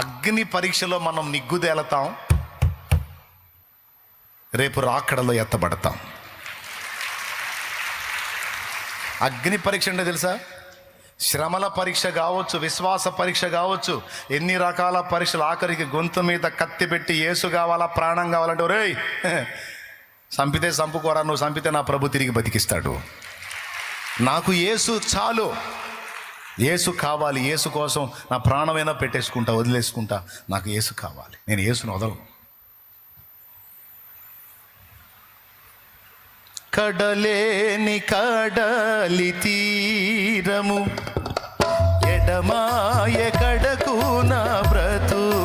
అగ్ని పరీక్షలో మనం నిగ్గుదేలతాం రేపు రాకడలో ఎత్తబడతాం. అగ్ని పరీక్ష అంటే తెలుసా? శ్రమల పరీక్ష కావచ్చు విశ్వాస పరీక్ష కావచ్చు ఎన్ని రకాల పరీక్షలు ఆఖరికి గొంతు మీద కత్తి పెట్టి ఏసు కావాలా ప్రాణం కావాలంటే రే చంపితే చంపుకోరా నువ్వు చంపితే నా ప్రభు తిరిగి బతికిస్తాడు. నాకు ఏసు చాలు. యేసు కావాలి యేసు కోసం నా ప్రాణమైనా పెట్టేసుకుంటా వదిలేసుకుంటా నాకు యేసు కావాలి. నేను యేసును వదలను. కడలేని కడలి తీరము ఎడమాయ కడకునా బ్రతుకునా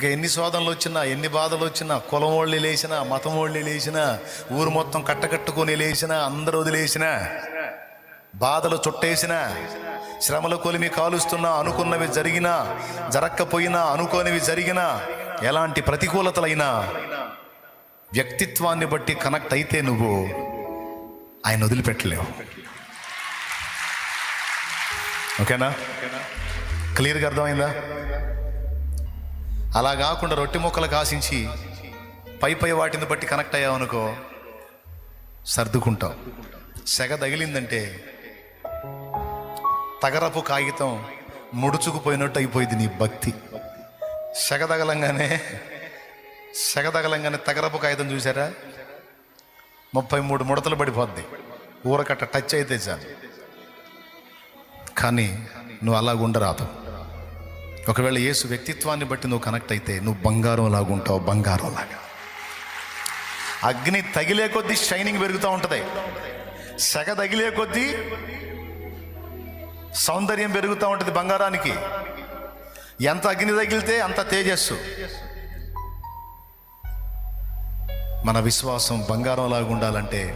ఇక ఎన్ని శోధనలు వచ్చినా ఎన్ని బాధలు వచ్చినా కులం వాళ్ళు లేచినా మతం వాళ్ళు లేచినా ఊరు మొత్తం కట్టకట్టుకొని లేచినా అందరూ వదిలేసినా బాధలు చుట్టేసినా శ్రమల కొలిమి కాలుస్తున్నా అనుకున్నవి జరిగినా జరక్కపోయినా అనుకోనివి జరిగినా ఎలాంటి ప్రతికూలతలైనా వ్యక్తిత్వాన్ని బట్టి కనెక్ట్ అయితే నువ్వు ఆయన వదిలిపెట్టలేవు. ఓకేనా? క్లియర్గా అర్థమైందా? అలా కాకుండా రొట్టె ముక్కలకు ఆశించి పై పై వాటిని బట్టి కనెక్ట్ అయ్యావనుకో సర్దుకుంటావు. సెగ తగిలిందంటే తగరపు కాగితం ముడుచుకుపోయినట్టు అయిపోయింది నీ భక్తి. సెగ తగలంగానే సెగ తగలంగానే తగరపు కాగితం చూసారా? ముప్పై మూడు ముడతలు పడిపోద్ది. ఊరకట్ట టచ్ అయితే చాలు. కానీ నువ్వు అలాగుండరాదు ఒకవేళ యేసు వ్యక్తిత్వాన్ని బట్టి నువ్వు కనెక్ట్ అయితే నువ్వు బంగారం లాగుంటావు బంగారం లాగా అగ్ని తగిలే కొద్దీ షైనింగ్ పెరుగుతూ ఉంటుంది. సెగ తగిలే కొద్దీ సౌందర్యం పెరుగుతూ ఉంటుంది బంగారానికి. ఎంత అగ్ని తగిలితే అంత తేజస్సు. మన విశ్వాసం బంగారం లాగా ఉండాలంటే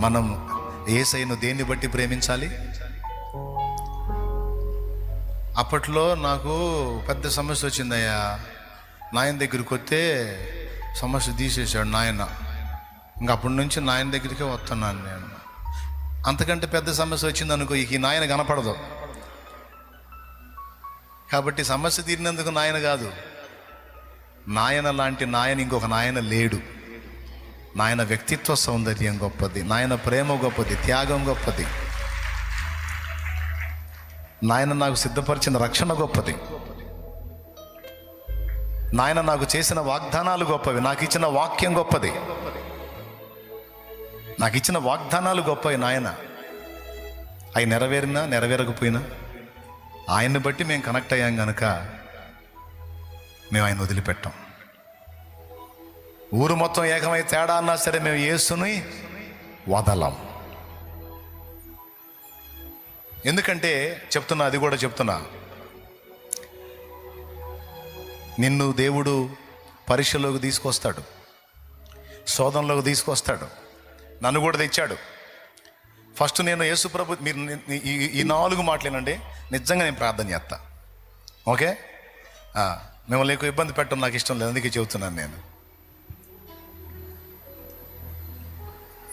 మనం ఏసైను దేన్ని బట్టి ప్రేమించాలి? అప్పట్లో నాకు పెద్ద సమస్య వచ్చిందయ్యా. నాయన దగ్గరికి వస్తే సమస్య తీసేశాడు నాయన. ఇంకా అప్పటి నుంచి నాయన దగ్గరికే వస్తున్నాను నేను. అంతకంటే పెద్ద సమస్య వచ్చింది అనుకో ఈ నాయన కనపడదు. కాబట్టి సమస్య తీరినందుకు నాయన కాదు. నాయన లాంటి నాయన ఇంకొక నాయన లేడు. నాయన వ్యక్తిత్వ సౌందర్యం గొప్పది. నాయన ప్రేమ గొప్పది. త్యాగం గొప్పది. నాయన నాకు సిద్ధపరిచిన రక్షణ గొప్పది. నాయన నాకు చేసిన వాగ్దానాలు గొప్పవి. నాకు ఇచ్చిన వాక్యం గొప్పది. నాకు ఇచ్చిన వాగ్దానాలు గొప్పవి నాయన. అవి నెరవేరినా నెరవేరకపోయినా ఆయన్ని బట్టి మేము కనెక్ట్ అయ్యాం కనుక మేము ఆయన వదిలిపెట్టాం. ఊరు మొత్తం ఏకమై తేడా అన్నా సరే మేము యేసుని వదలం. ఎందుకంటే చెప్తున్నా అది కూడా చెప్తున్నా. నిన్ను దేవుడు పరీక్షలోకి తీసుకొస్తాడు. శోధనలోకి తీసుకొస్తాడు. నన్ను కూడా తెచ్చాడు. ఫస్ట్ నేను యేసుప్రభు మీరు ఈ ఈ నాలుగు మాటలేనండి నిజంగా నేను ప్రార్థన చేస్తా. ఓకే? మిమ్మల్ని ఎక్కువ ఇబ్బంది పెట్టడం నాకు ఇష్టం లేదు అందుకే చెబుతున్నాను నేను.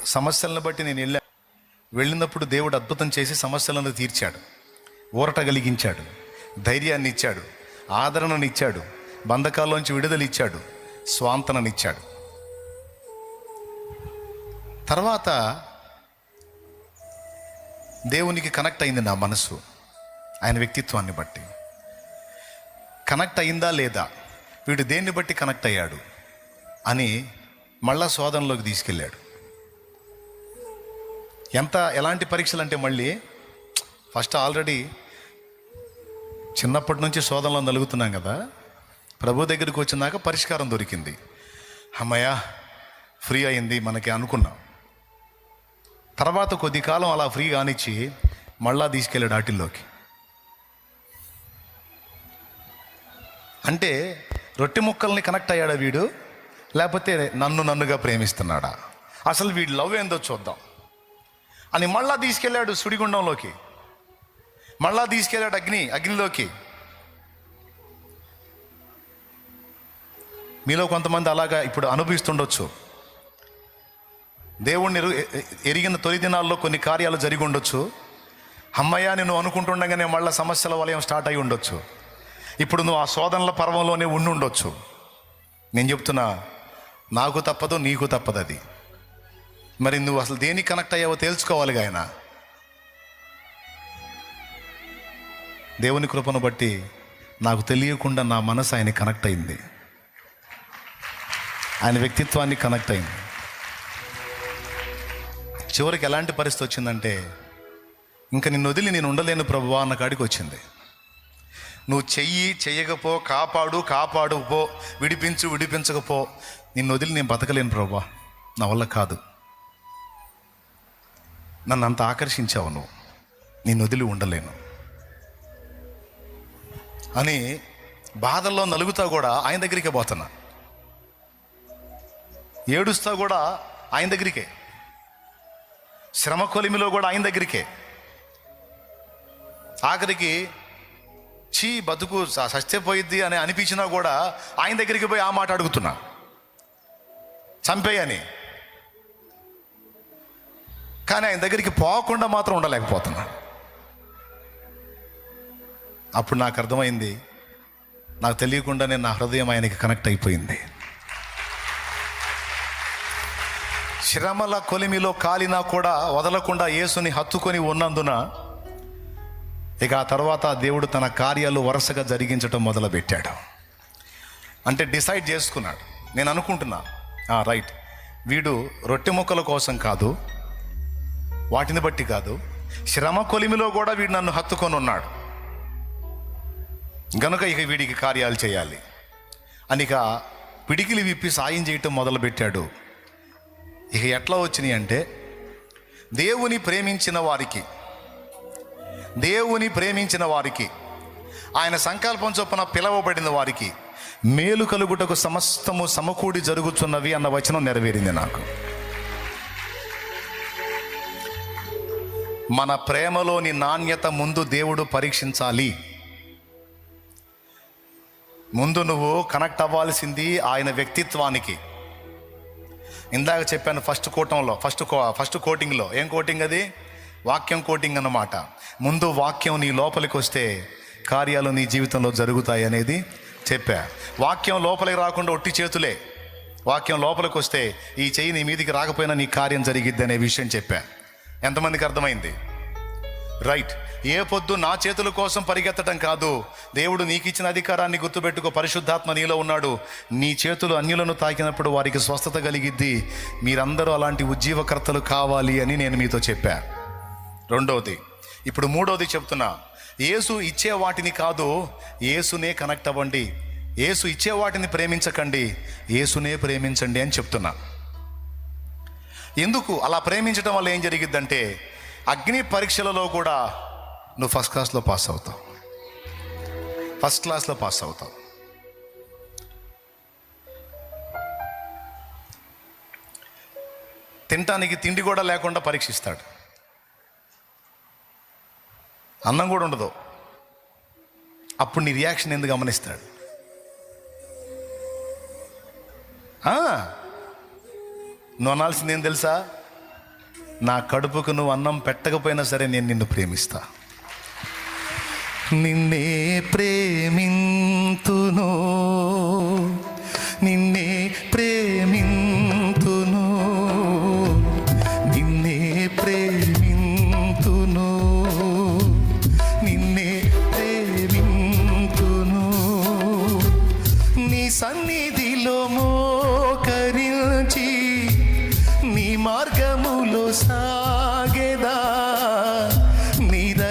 సమస్యలను బట్టి నేను వెళ్ళాను వెళ్ళినప్పుడు దేవుడు అద్భుతం చేసి సమస్యలను తీర్చాడు. ఊరట కలిగించాడు ధైర్యాన్ని ఇచ్చాడు. ఆదరణనిచ్చాడు బంధకాల్లోంచి విడుదలిచ్చాడు స్వాంతననిచ్చాడు తర్వాత దేవునికి కనెక్ట్ అయింది నా మనసు. ఆయన వ్యక్తిత్వాన్ని బట్టి. కనెక్ట్ అయిందా లేదా? వీడు దేన్ని బట్టి కనెక్ట్ అయ్యాడు? అని మళ్ళా శోధనలోకి తీసుకెళ్ళాడు. ఎంత ఎలాంటి పరీక్షలు అంటే మళ్ళీ ఫస్ట్ ఆల్రెడీ చిన్నప్పటి నుంచి శోధనలో నలుగుతున్నాం కదా ప్రభు దగ్గరికి వచ్చినాక పరిష్కారం దొరికింది. అమ్మయ్య ఫ్రీ అయింది మనకి అనుకున్నాం. తర్వాత కొద్ది కాలం అలా ఫ్రీ కానిచ్చి మళ్ళా తీసుకెళ్ళాడు ఆటిల్లోకి. అంటే రొట్టె ముక్కల్ని కనెక్ట్ అయ్యాడా వీడు? లేకపోతే నన్ను నన్నుగా ప్రేమిస్తున్నాడా? అసలు వీడి లవ్ ఏందో చూద్దాం. అని మళ్ళా తీసుకెళ్ళాడు సుడిగుండంలోకి. మళ్ళా తీసుకెళ్ళాడు అగ్ని అగ్నిలోకి. మీలో కొంతమంది అలాగా ఇప్పుడు అనుభవిస్తుండొచ్చు. దేవుణ్ణి ఎరిగిన తొలి దినాల్లో కొన్ని కార్యాలు జరిగి ఉండొచ్చు. అమ్మయ్య నేను అనుకుంటుండగానే మళ్ళీ సమస్యల వలయం స్టార్ట్ అయి ఉండొచ్చు. ఇప్పుడు నువ్వు ఆ శోధనల పర్వంలోనే ఉండి ఉండొచ్చు నేను చెప్తున్నా నాకు తప్పదు నీకు తప్పదు అది మరి నువ్వు అసలు దేనికి కనెక్ట్ అయ్యావో తేల్చుకోవాలి ఆయన దేవుని కృపను బట్టి నాకు తెలియకుండా నా మనసు ఆయన కనెక్ట్ అయింది. ఆయన వ్యక్తిత్వాన్ని కనెక్ట్ అయింది. చివరికి ఎలాంటి పరిస్థితి వచ్చిందంటే ఇంకా నిన్ను వదిలి నేను ఉండలేను ప్రభువా అన్న కాడికి వచ్చింది. నువ్వు చెయ్యి చెయ్యకపో కాపాడు కాపాడు పో విడిపించు విడిపించకపో నిన్ను వదిలి నేను బతకలేను ప్రభువా. నా వల్ల కాదు. నన్ను అంత ఆకర్షించావు నువ్వు. నేను వదిలి ఉండలేను. అని బాధల్లో నలుగుతా కూడా ఆయన దగ్గరికే పోతున్నా. ఏడుస్తా కూడా ఆయన దగ్గరికే. శ్రమ కొలిమిలో కూడా ఆయన దగ్గరికే. ఆఖరికి చీ బతుకు స- సస్తే పోయిద్ది అని అనిపించినా కూడా ఆయన దగ్గరికి పోయి ఆ మాట అడుగుతున్నా. చంపేయని. కానీ ఆయన దగ్గరికి పోకుండా మాత్రం ఉండలేకపోతున్నా. అప్పుడు నాకు అర్థమైంది నాకు తెలియకుండానే నా హృదయం ఆయనకి కనెక్ట్ అయిపోయింది. శ్రమల కొలిమిలో కాలినా కూడా వదలకుండా యేసుని హత్తుకొని ఉన్నందున ఇక ఆ తర్వాత దేవుడు తన కార్యాలు వరుసగా జరిగించడం మొదలుపెట్టాడు. అంటే డిసైడ్ చేసుకున్నాడు. నేను అనుకుంటున్నా రైట్ వీడు రొట్టె ముక్కల కోసం కాదు వాటిని బట్టి కాదు శ్రమ కొలిమిలో కూడా వీడు నన్ను హత్తుకొని ఉన్నాడు గనుక ఇక వీడికి కార్యాలు చేయాలి. అనిక పిడికిలి విప్పి సాయం చేయటం మొదలుపెట్టాడు. ఇక ఎట్లా వచ్చినాయి అంటే దేవుని ప్రేమించిన వారికి దేవుని ప్రేమించిన వారికి ఆయన సంకల్పం చొప్పున పిలవబడిన వారికి మేలు కలుగుటకు సమస్తము సమకూడి జరుగుతున్నవి అన్న వచనం నెరవేరింది నాకు. మన ప్రేమలోని నాణ్యత ముందు దేవుడు పరీక్షించాలి. ముందు నువ్వు కనెక్ట్ అవ్వాల్సింది ఆయన వ్యక్తిత్వానికి. ఇందాక చెప్పాను ఫస్ట్ కోటంలో ఫస్ట్ కో ఫస్ట్ కోటింగ్లో. ఏం కోటింగ్ అది? వాక్యం కోటింగ్ అన్నమాట. ముందు వాక్యం నీ లోపలికి వస్తే కార్యాలు నీ జీవితంలో జరుగుతాయి అనేది చెప్పా. వాక్యం లోపలికి రాకుండా ఒట్టి చేతులే. వాక్యం లోపలికి వస్తే ఈ చెయ్యి నీ మీదికి రాకపోయినా నీ కార్యం జరిగిద్ది అనే విషయం చెప్పాను ఎంతమందికి అర్థమైంది? రైట్ ఏ పొద్దు నా చేతుల కోసం పరిగెత్తడం కాదు. దేవుడు నీకు ఇచ్చిన అధికారాన్ని గుర్తుపెట్టుకో పరిశుద్ధాత్మ నీలో ఉన్నాడు. నీ చేతులు అన్యులను తాకినప్పుడు వారికి స్వస్థత కలిగిద్ది. మీరందరూ అలాంటి ఉజ్జీవకర్తలు కావాలి అని నేను మీతో చెప్పా. రెండవది ఇప్పుడు మూడవది చెప్తున్నా. యేసు ఇచ్చే వాటిని కాదు యేసునే కనెక్ట్ అవ్వండి. యేసు ఇచ్చే వాటిని ప్రేమించకండి. యేసునే ప్రేమించండి అని చెప్తున్నా. ఎందుకు అలా ప్రేమించడం వల్ల ఏం జరిగిద్దంటే అగ్ని పరీక్షలలో కూడా నువ్వు ఫస్ట్ క్లాస్లో పాస్ అవుతావు. ఫస్ట్ క్లాస్లో పాస్ అవుతావు. తినటానికి తిండి కూడా లేకుండా పరీక్షిస్తాడు. అన్నం కూడా ఉండదు. అప్పుడు నీ రియాక్షన్ ఎందుకు గమనిస్తాడు? ఆ, నువ్వు అనాల్సింది ఏం తెలుసా? నా కడుపుకు నువ్వు అన్నం పెట్టకపోయినా సరే నేను నిన్ను ప్రేమిస్తా. నిన్నే ప్రేమింతును. నిన్నే ప్రేమ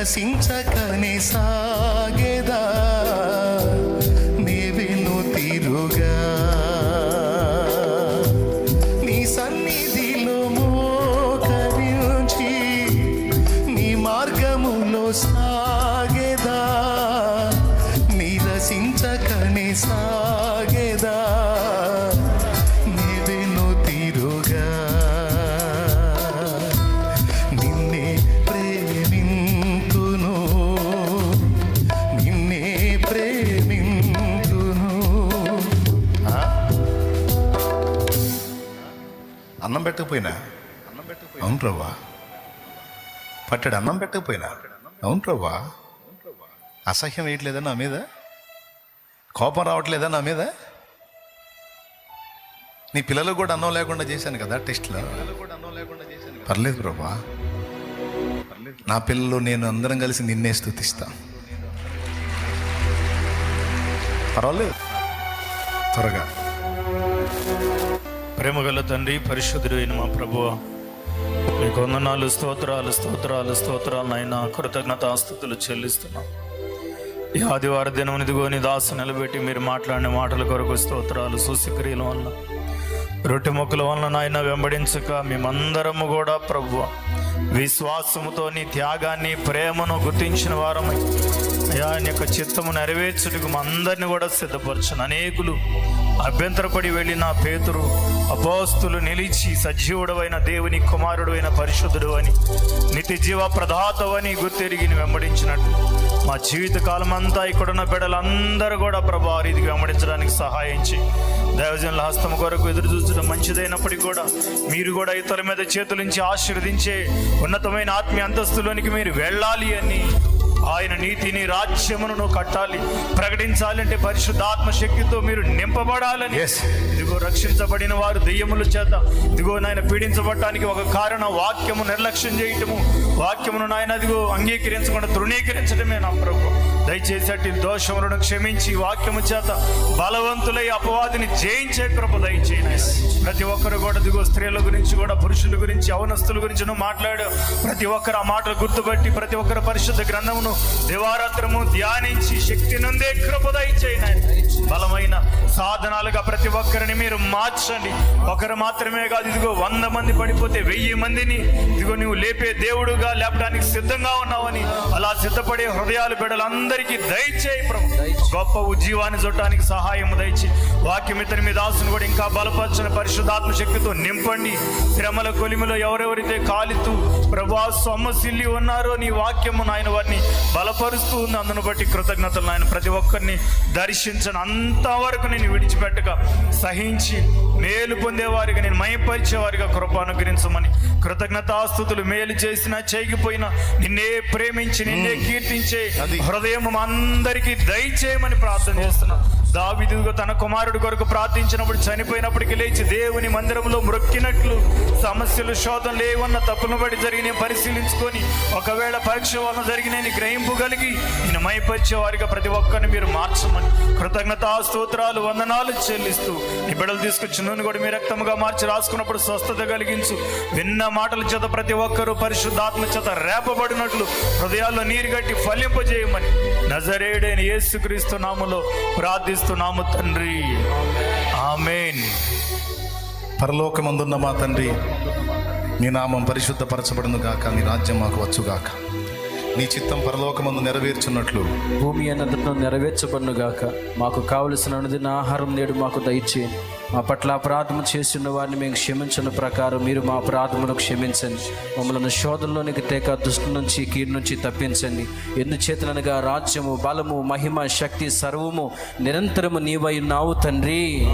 నిరసించకనే సాగే. పెట్టకపోయినా? అవును ప్రభా. పట్టాడు అన్నం పెట్టకపోయినా? అవును ప్రభా. అసహ్యం వేయట్లేదా నా మీద? కోపం రావట్లేదా నా మీద? నీ పిల్లలకు కూడా అన్నం లేకుండా చేశాను కదా టెస్ట్లో. పర్లేదు ప్రభా. నా పిల్లలు నేను అందరం కలిసి నిన్నే స్థుతిస్తా పర్వాలేదు. త్వరగా. ప్రేమగల తండ్రి పరిశుద్ధుడు అయిన మా ప్రభువ మీకు వందనాలు స్తోత్రాలు స్తోత్రాలు స్తోత్రాలు అయినా కృతజ్ఞత ఆస్తుతులు చెల్లిస్తున్నాం. ఈ ఆదివార దినం ఇదిగోని దాసు నిలబెట్టి మీరు మాట్లాడిన మాటల కొరకు స్తోత్రాలు సూసిక్రియల వలన రొట్టె మొక్కల వలన నాయన వెంబడించక మేమందరము కూడా ప్రభువ విశ్వాసముతో నీ త్యాగాన్ని ప్రేమను గుర్తించిన వారమై అయా నీ యొక్క చిత్తము నెరవేర్చుటకు అందరిని కూడా సిద్ధపరచను. అనేకులు అభ్యంతరపడి వెళ్ళిన పేతురు అపోస్తులు నిలిచి సజీవుడవైన దేవుని కుమారుడైన పరిశుద్ధుడు అని నిత్య జీవ ప్రదాతవని గుర్తెరిగి వెంబడించినట్టు మా జీవిత కాలం అంతా ఇక్కడున్న బిడ్డలందరూ కూడా ప్రభా ఆ రీతికి వెంబడించడానికి సహాయించి దైవజనుల హస్తం కొరకు ఎదురు చూసడం మంచిదైనప్పటికీ కూడా మీరు కూడా ఇతరుల మీద చేతులుంచి ఆశీర్వదించే ఉన్నతమైన ఆత్మీయ అంతస్తులోనికి మీరు వెళ్ళాలి అని ఆయన నీతిని రాజ్యమును నువ్వు కట్టాలి. ప్రకటించాలంటే పరిశుద్ధాత్మ శక్తితో మీరు నింపబడాలని. ఇదిగో రక్షించబడిన వారు దెయ్యముల చేత. ఇదిగో నాయన పీడించబడటానికి ఒక కారణం వాక్యము నిర్లక్ష్యం చేయటము. వాక్యమును నాయన అదిగో అంగీకరించకుండా తృణీకరించడమే నా ప్రభు దయచేసి అట్టి దోషములను క్షమించి వాక్యము చేత బలవంతులై అపవాదిని జయించే కృప దయచేయండి. ప్రతి ఒక్కరు కూడా దిగో స్త్రీల గురించి కూడా పురుషుల గురించి అవనస్తుల గురించి నువ్వు మాట్లాడు. ప్రతి ఒక్కరు ఆ మాటలు గుర్తుపట్టి ప్రతి ఒక్కరు పరిశుద్ధ గ్రంథమును దివారాత్రము ధ్యానించి శక్తి నుండే కృప దయచేయండి. బలమైన సాధనాలుగా ప్రతి ఒక్కరిని మీరు మార్చండి. ఒకరు మాత్రమే కాదు ఇదిగో వంద మంది పడిపోతే వెయ్యి మందిని ఇదిగో నువ్వు లేపే దేవుడుగా లేపడానికి సిద్ధంగా ఉన్నావని అలా సిద్ధపడే హృదయాలు బిడ్డలందరికీ దయచేయి ప్రభు. గొప్ప ఉజ్జీవాన్ని చూడటానికి సహాయం దయచి వాక్యం ఇతని మీద ఆశను కూడా ఇంకా బలపరచిన పరిశుద్ధాత్మ శక్తితో నింపండి. శ్రమల కొలిమిలో ఎవరెవరైతే కాలుతూ ప్రభా సొమ్మసిల్లి ఉన్నారో. నీ వాక్యము నాయన వారిని బలపరుస్తూ ఉంది. అందును బట్టి కృతజ్ఞతలు నాయన. ప్రతి ఒక్కరిని దర్శించను. అంతవరకు నేను విడిచిపెట్టక సహించి మేలు పొందేవారిగా నేను మయపరిచేవారిగా కృప అనుగ్రహించమని కృతజ్ఞతాస్తుతులు మేలు చేసినా చేయకపోయినా నిన్నే ప్రేమించి నిన్నే కీర్తించే అది. హృదయం అందరికీ దయచేయమని ప్రార్థన చేస్తున్నా దావిదుగా తన కుమారుడు కొరకు ప్రార్థించినప్పుడు చనిపోయినప్పటికీ లేచి దేవుని మందిరంలో మ్రొక్కినట్లు సమస్యలు శోధం లేవన్న తప్పును బట్టి జరిగిన పరిశీలించుకొని ఒకవేళ పరీక్ష వలన జరిగినని గ్రహింపు కలిగి నేను మైపరిచే వారిగా ప్రతి ఒక్కరిని మీరు మార్చమని కృతజ్ఞత స్తోత్రాలు వందనాలు చెల్లిస్తూ నీ బిడలు తీసుకొచ్చి నూనె కూడా మీ రక్తముగా మార్చి రాసుకున్నప్పుడు స్వస్థత కలిగించు. విన్న మాటల చేత ప్రతి ఒక్కరూ పరిశుద్ధాత్మ చేత రేపబడినట్లు హృదయాల్లో నీరు గట్టి ఫలింపజేయమని నజరేడైన యేసుక్రీస్తు నామములో ప్రార్థిస్తున్నాము తండ్రి. ఆమెన్. పరలోకమందున్న మా తండ్రి నీ నామం పరిశుద్ధపరచబడును గాక నీ రాజ్యం మాకు వచ్చుగాక. నీ చిత్తం పరలోకమందు నెరవేర్చున్నట్లు. భూమి అన్నదను నెరవేర్చబడునుగాక. మాకు కావలసిన అనుదిన ఆహారం నేడు మాకు దయచేయండి. మా పట్ల అపరాధము చేస్తున్న వారిని మేము క్షమించిన ప్రకారం మీరు మా అపరాధమును క్షమించండి. మమ్మల్ని శోధనలోనికి తేక దుష్టు నుంచి కీడు నుంచి తప్పించండి. ఎందుచేతనగా రాజ్యము బలము మహిమ శక్తి సర్వము నిరంతరము నీవై ఉన్నావు తండ్రి.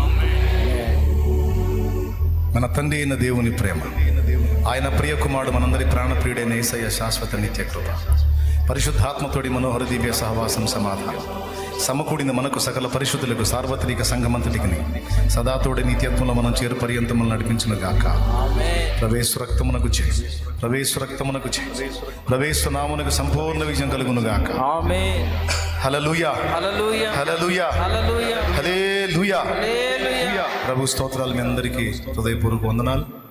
మన తండ్రి అయిన దేవుని ప్రేమ. ఆయన ప్రియ కుమారుడు మనందరి ప్రాణప్రియుడైన ఏసయ్య శాశ్వత నిత్య కృప పరిశుద్ధాత్మతోడి మనోహర దివ్య సహవాసం సమాధానం. సమకూడిన మనకు సకల పరిశుద్ధులకు సార్వత్రిక సంఘమంతటికి సదాతోడి నిత్యత్వంలో మనం చేరు పర్యంతములు నడిపించిన గాక. ప్రవేశ రక్తమునకు చే ప్రవేశ రక్తమునకు చే ప్రవేశ నామునకు సంపూర్ణ విజయం కలుగును గాక. హలలుయా హలలుయా హల్లెలూయా. ప్రభు స్తోత్రాలు మీ అందరికీ హృదయపూర్వక వందనాలు.